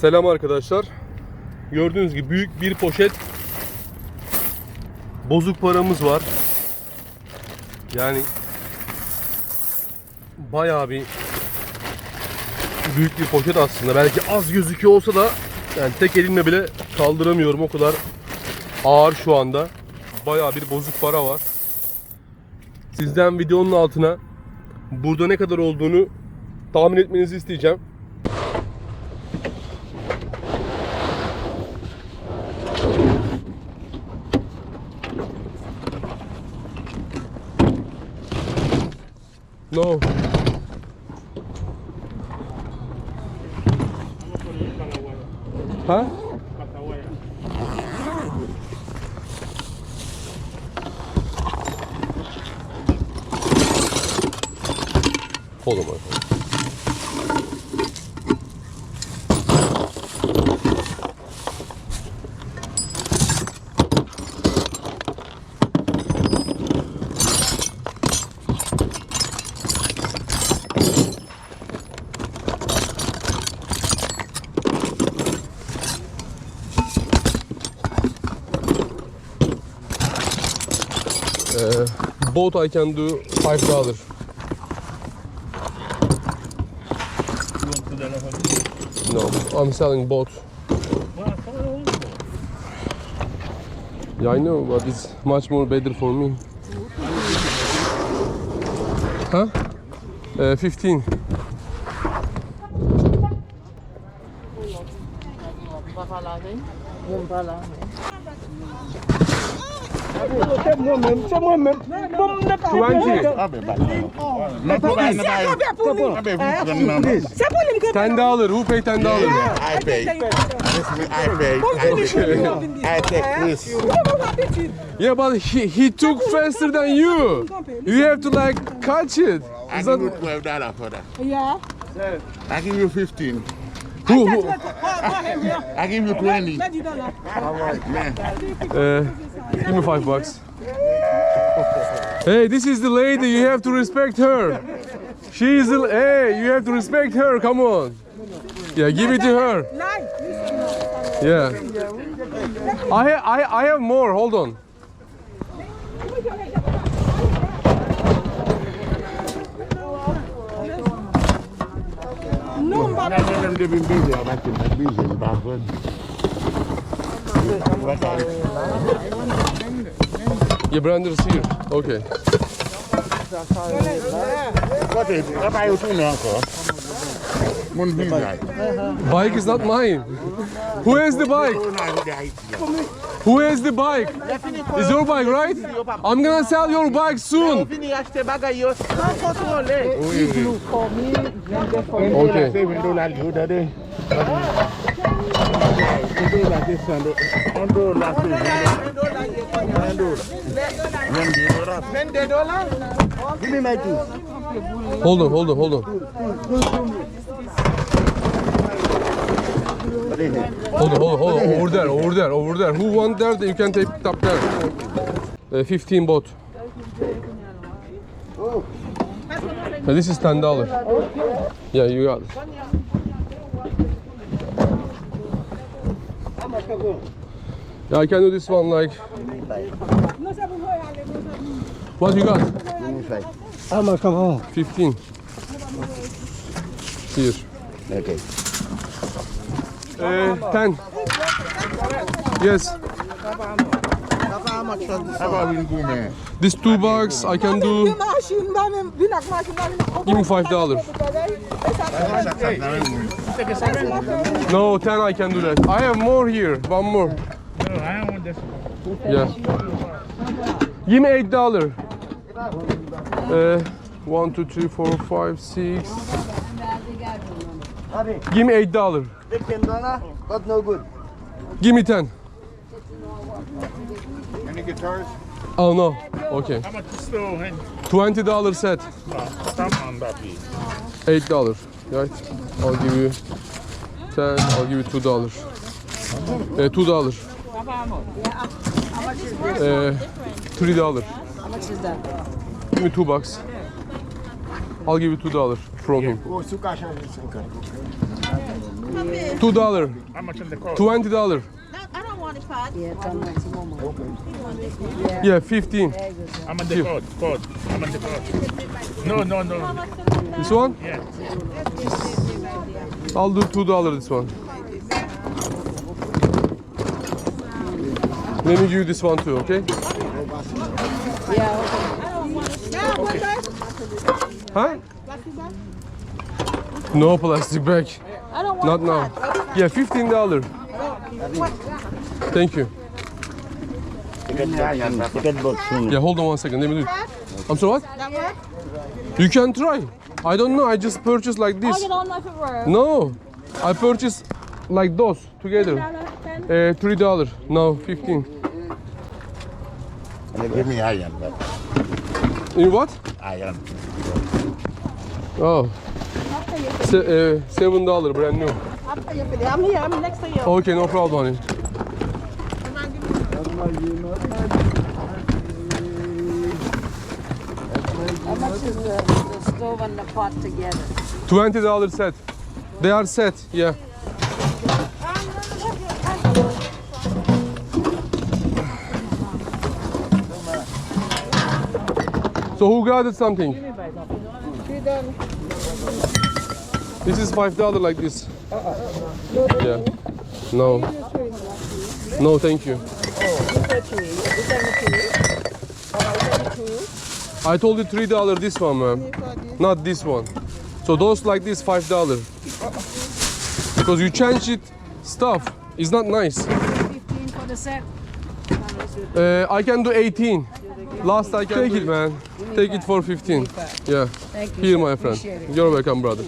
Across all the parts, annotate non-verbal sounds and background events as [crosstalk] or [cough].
Selam arkadaşlar. Gördüğünüz gibi büyük bir poşet bozuk paramız var. Yani bayağı bir büyük bir poşet aslında. Belki az gözüküyor olsa da yani tek elimle bile kaldıramıyorum. O kadar ağır şu anda. Bayağı bir bozuk para var. Sizden videonun altına burada ne kadar olduğunu tahmin etmenizi isteyeceğim. No. Huh? Hold on, my friend. Uh, both I can do five dollar. No, I'm selling both. Yeah, I know, but it's much more better for me. Huh? Uh, 15. C'est moi-même, c'est moi-même. Bon, ne pas- 20. Ah ben bah. Non, pas bad, not bad. C'est pour lui. Ah ben vous prenez ma main. C'est pour lui que- 10 dollar. Who pay 10 dollar? I pay. I pay. I take Chris. Yeah, but he, he took faster than you. You have to like catch it. I give you twelve dollars for that. Yeah. I give you fifteen. who? who? I give you twenty. Uh, give me five bucks. Hey, this is the lady. You have to respect her. She is the. Hey, you have to respect her. Come on. Yeah, give it to her. Yeah. I ha- I I have more. Hold on. Non, pas Let them they been busy. I'm actually not busy in Bradford. brand Brander's here. Okay. Is? Bike is not mine. Who has the bike? Who has the bike? Is your bike right? I'm gonna sell your bike soon. Vini acheter bagay yo sans kontrole. Okay. Seven dollars the other day. Vende dolar. Hold on, hold on, hold on. Hold on, hold on, hold on. Over there, over there, over there. Who want there? You can take it up there. Uh, 15 bot. Uh, this is ten dollar. Yeah, you got it. Yeah, I can do this one like. What you got? 15. Here. Okay. Uh, 10. Yes. These two bags I can do. Give me five dollars take seven? No, ten I can do that. I have more here. One more. No, I want this one. Yeah. 28 dollar. Uh, 1, 2, 3, 4, 5, 6. 28 dollar. But no good. Give me 10. Any guitars? Oh no. Okay. How much is the 20 dollar set. Tamam, 8 dollar. Right? I'll give you 10, I'll give you 2 dollar. E, eh, 2 dollar. E, eh, 3 dollar. Give me 2 bucks. I'll give you 2 dollar from him. 2 dollar. 20 dollar. On the cord? twenty dollar. No, I don't want it, Pat. Yeah, fifteen. I'm on the cord. Cord. I'm on the cord. No, no, no. This one? Yeah. I'll do two dollar this one. Let me give you this one too, okay? Yeah, okay. Huh? No plastic bag. I don't Not now. Yeah, fifteen dollar. Thank you. Yeah, hold on one second. Let me do it. I'm sorry, what? You can try. I don't know. I just purchased like this. you don't know if it works. No, I purchased like those together. Uh, three dollar. No, fifteen. Give me iron. but In what? Iron. Oh, Se- uh, seven dollar brand new. I'll pay you for that. I'm here. I'm next to you. Okay, no problem. honey. How much is the, the stove and the pot together? Twenty dollar set. They are set. Yeah. So who got it something? This is five dollar like this. Yeah. No. No, thank you. I told you three dollar this one, ma'am. Not this one. So those like this five dollar. Because you change it stuff. It's not nice. 15 for the set. Uh, I can do 18. Last I can take it, man. Take it for 15. Yeah. Here, my friend. You're welcome, brother.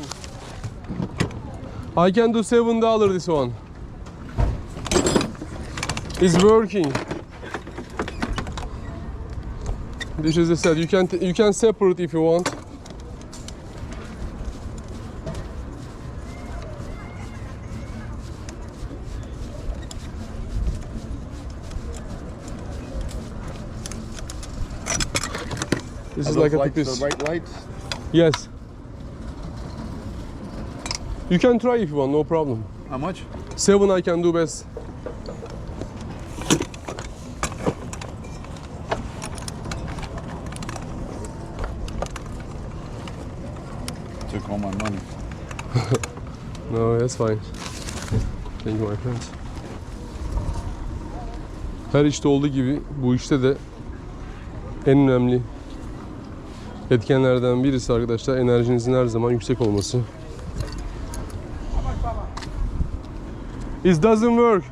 I can do seven dollar this one. It's working. This is the set. You can you can separate if you want. This is like a piece. white lights. Yes. You can try if you want, no problem. How much? Seven I can do best. Took all my money. No, that's fine. Thank you my friends. Her işte olduğu gibi bu işte de en önemli etkenlerden birisi arkadaşlar enerjinizin her zaman yüksek olması. It doesn't work.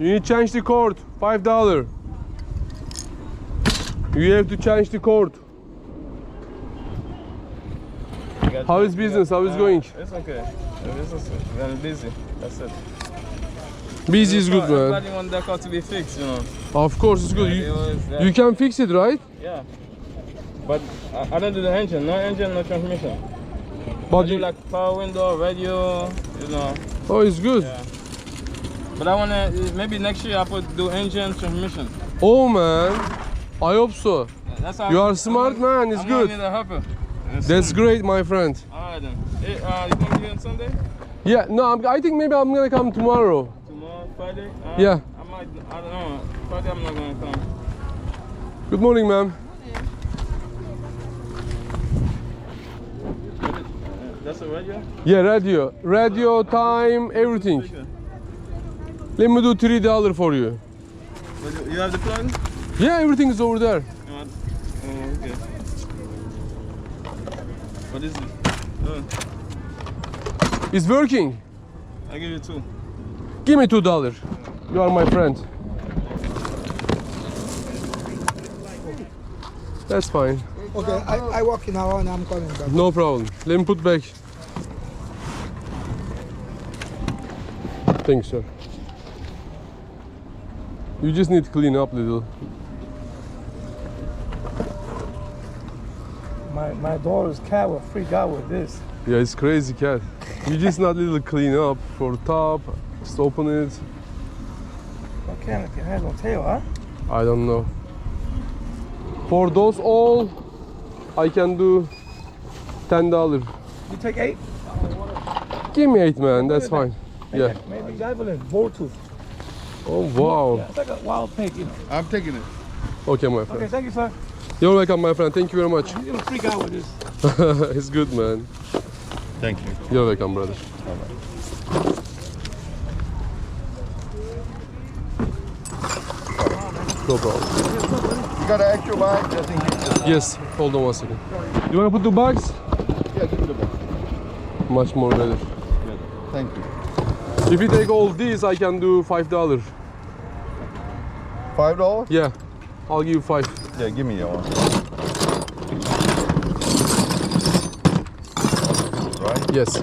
You need change the cord. Five dollar. You have to change the cord. How is business? How is uh, going? It's okay. It's just I'm busy. That's it. Busy is good, man. Everybody want their car to be fixed, you know. Of course, it's good. You, yeah. you can fix it, right? yeah. But I, I don't do the engine. No engine, no transmission. But I do you, like power window, radio, you know. oh, it's good. Yeah. But I wanna maybe next year I put do engine, transmission. Oh man, I hope so. Yeah, That's how You I'm- are smart I'm man. It's I'm good. Need a helper. And That's great, my friend. Alright then. Hey, uh, you gonna be on Sunday? Yeah, no, I'm, I think maybe I'm gonna come tomorrow. Tomorrow, Friday? Uh, Yeah. I might. I don't know. Friday I'm not gonna come. Good morning, ma'am. That's a radio. Yeah, radio, radio, time, everything. Let me do three dollar for you. You- have the plug? Yeah, everything is over there. Oh, okay. What is it? Oh, It's working. I give you two. Give me two dollar. You are my friend. That's fine. Okay, I, I walk in now and I'm coming back. No problem. Let me put back. Thanks, sir. You just need to clean up a little. My my daughter's cat will freak out with this. Yeah, it's crazy cat. You just need a little clean up for top. Just open it. What kind of cat has no tail, huh? I don't know. For those all, I can do ten dollar. You take eight? Give me eight, man. That's fine. Yeah. Maybe javelin, boar tooth. Oh wow. Yeah, it's like a wild pig, you know. I'm taking it. Okay, my friend. Okay, thank you, sir. You're welcome, my friend. Thank you very much. You're freak out with this. [laughs] it's good, man. Thank you. You're welcome, brother. No problem. You got an extra bag just in case. Yes, hold on one second. You want to put the bags? Yeah, give me the bag. Much more better. Thank you. If you take all these, I can do five dollar. Five dollars? Yeah, I'll give you five. Yeah, give me your one. Right? Yes.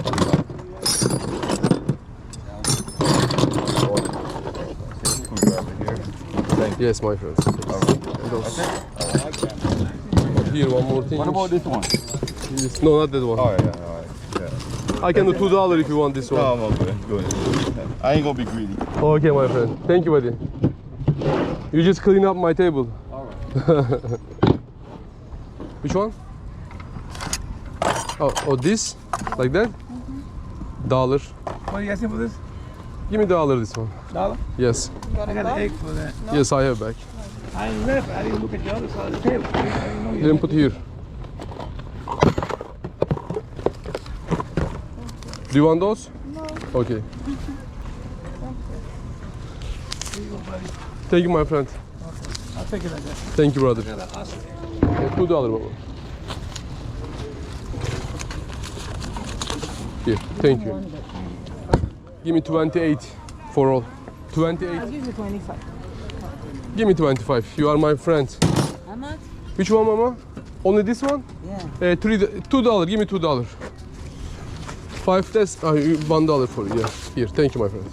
We grab it here. Thank you. Yes, my friend. All right. Those. Here, one more thing. What about this one? Yes. No, not that one. Oh yeah, all right. Yeah. I can do two dollar if you want this one. No, I'm okay. Go ahead. I ain't gonna be greedy. Okay, my friend. Thank you, buddy. You just clean up my table. [laughs] Which one? Oh, oh, this? Like that? Dollar. What are you asking for this? Give me dollar this one. Dollar? Yes. I got an egg for that. Yes, I have back. I left. I didn't look at the other side of the table. I didn't know you Then put here. Do you want those? No. Okay. [laughs] Thank you, my friend. İt like that. Thank you, brother. Two dollar, baba. Here, thank you. Give me 28 for all. 28. I'll give you 25. Give me 25. You are my friend. How much? Which one, mama? Only this one? Yeah. Uh, three, two dollar. Give me two dollar. Five. That's uh, one dollar for you. Yeah. Here. Thank you, my friend.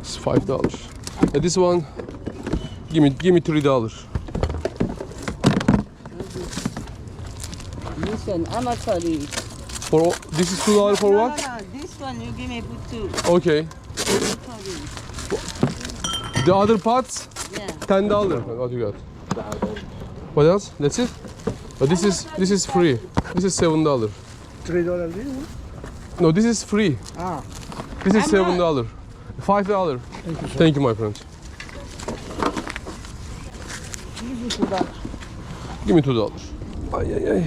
It's five dollars. Uh, this one. Give me, give me three dollars. Listen, how much? For all, this is two dollar for no, what? No, no, this one you give me put two. Okay. The other parts, Yeah. ten dollar. What you got? What else? That's it. But this is this is free. This is seven dollar. Three dollars this one? No, this is free. Ah. This is seven dollar. Five dollar. Thank you, sir. Thank you, my friend. Give me two dollars. Give me two dollar. Ay ay ay.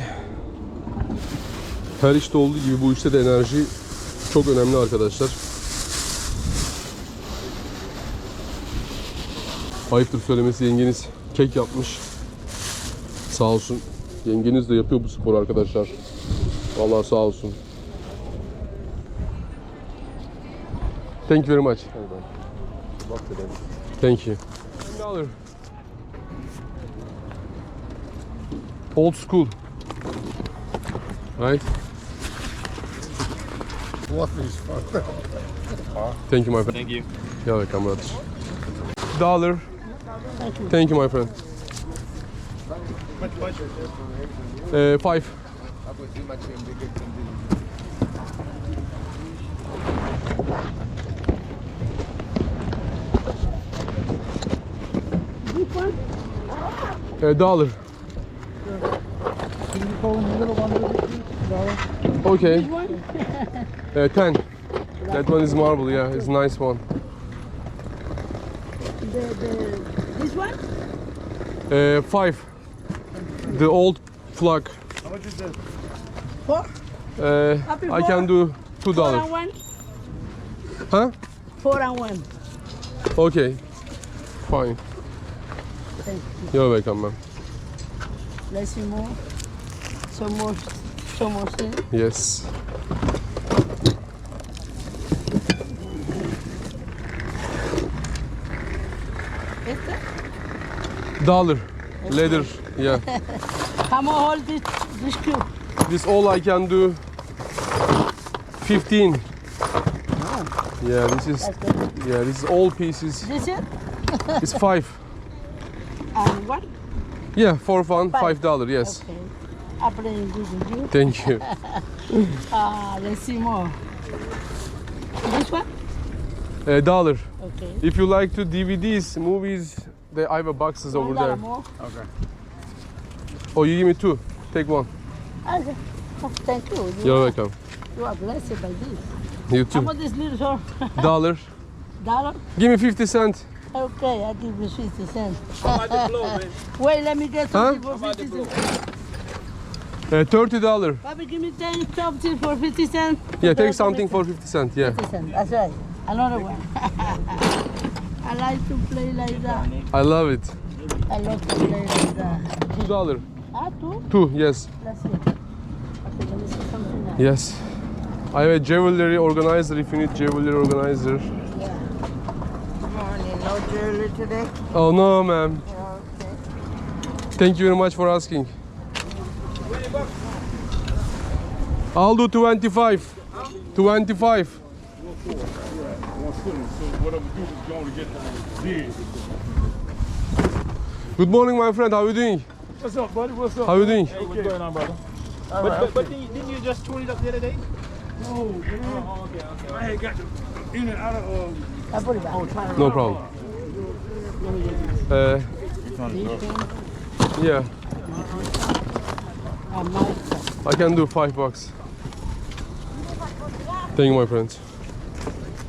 Her işte olduğu gibi bu işte de enerji çok önemli arkadaşlar. Ayıptır söylemesi yengeniz kek yapmış. Sağ olsun. Yengeniz de yapıyor bu spor arkadaşlar. Vallahi sağ olsun. Thank you very much. Thank you. Old school. Right? What is fun? Thank you, my friend. Thank you. You're welcome, brother. Dollar. Thank you, my friend. Uh, five. Uh, dollar. Can you them a little one, little bit? Dollar? Okay. Uh, ten. That one is marble. Yeah, it's a nice one. The, the, this one? Uh, five. The old flag. How much is that? Four? Uh, Happy I can do two Four and dollars. one? Huh? Four and one. Okay. Fine. Thank You're welcome, ma'am. Let's see more. Some more. Some more. see? Yes. Dollar. Leather. Yeah. [laughs] Come on, hold this, this cube. This all I can do 15. Ah. Yeah, this is yeah, this is all pieces. This it? It's five. [laughs] And what? Yeah, for fun, Five. five dollar. Yes. Okay. I play in this with you. Thank you. [laughs] Ah, let's see more. This one? A dollar. Okay. If you like to DVDs, movies, they I have a boxes over One dollar there. more. Okay. Oh, you give me two. Take one. Okay. Thank you. You, You're are, welcome. you are blessed by this. You How too. much this little short? [laughs] Dollar. Dollar? Give me 50 cent. Okay, I give you 50 cents. [laughs] Wait, let me get something for 50 cents. Uh, 30 dollar. Bobby, give me 10 something for 50 cents. Yeah, take something for 50 cent. Yeah. 50 cents, that's right. Another one. [laughs] I like to play like that. I love it. I love to play like that. 2 dollar. Ah, two? Two, yes. Let's see. Okay, let me see something else. Yes. I have a jewelry organizer if you need jewelry organizer. Yeah. Morning, no jewelry today. Oh no, ma'am. Okay. Thank you very much for asking. I'll do 25. 25. Good morning, my friend. How are you doing? What's up, buddy? What's up? How are you doing? What's going on, brother? But, but, but didn't, you, didn't you just tune it up the other day? No, man. Oh, okay, okay. I had got the in and out of um, I put it back. No problem. Uh, yeah, I can do five bucks. Thank you, my friends.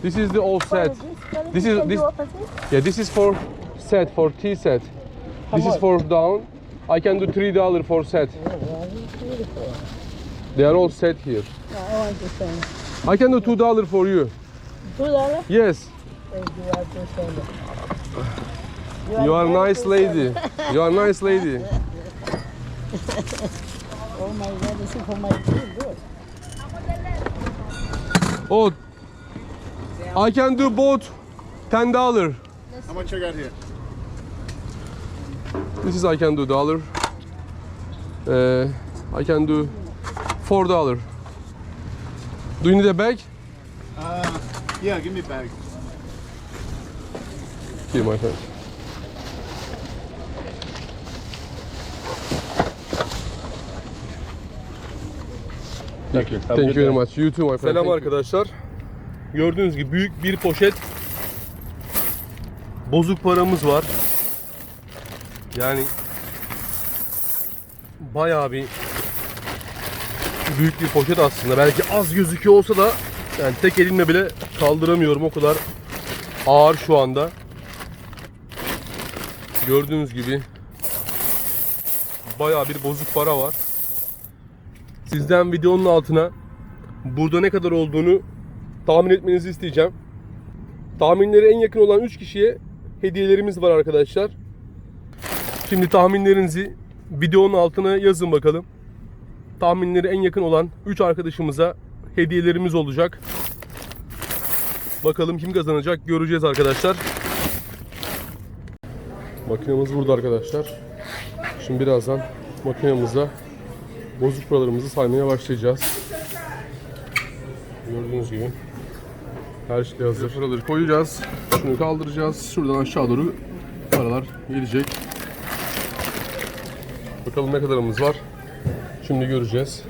This is the old set. This is this. Yeah, this is for set for tea set. This is for down. I can do three dollar for set. They are all set here. I understand. I can do two dollar for you. Two dollars? Yes, Thank you, you are a nice lady. You are a nice lady. [laughs] Oh my God, this is for my tea. Good. Oh, I can do both ten dollar. How much I got here? This is I can do dollar. Uh, I can do four dollar. Do you need a bag? Uh, yeah, give me a bag. Here, my friend. Thank you. Thank you very much. You too, my friend. Selam arkadaşlar. Gördüğünüz gibi büyük bir poşet bozuk paramız var. Yani bayağı bir büyük bir poşet aslında. Belki az gözüküyor olsa da yani tek elimle bile kaldıramıyorum. O kadar ağır şu anda. Gördüğünüz gibi bayağı bir bozuk para var. Sizden videonun altına burada ne kadar olduğunu tahmin etmenizi isteyeceğim. Tahminleri en yakın olan 3 kişiye hediyelerimiz var arkadaşlar. Şimdi tahminlerinizi videonun altına yazın bakalım. Tahminleri en yakın olan 3 arkadaşımıza hediyelerimiz olacak. Bakalım kim kazanacak göreceğiz arkadaşlar. Makinemiz burada arkadaşlar. Şimdi birazdan makinemizde bozuk paralarımızı saymaya başlayacağız. Gördüğünüz gibi her şey hazır. Paraları koyacağız. Şunu kaldıracağız. Şuradan aşağı doğru paralar gelecek. Bakalım ne kadarımız var. Şimdi göreceğiz.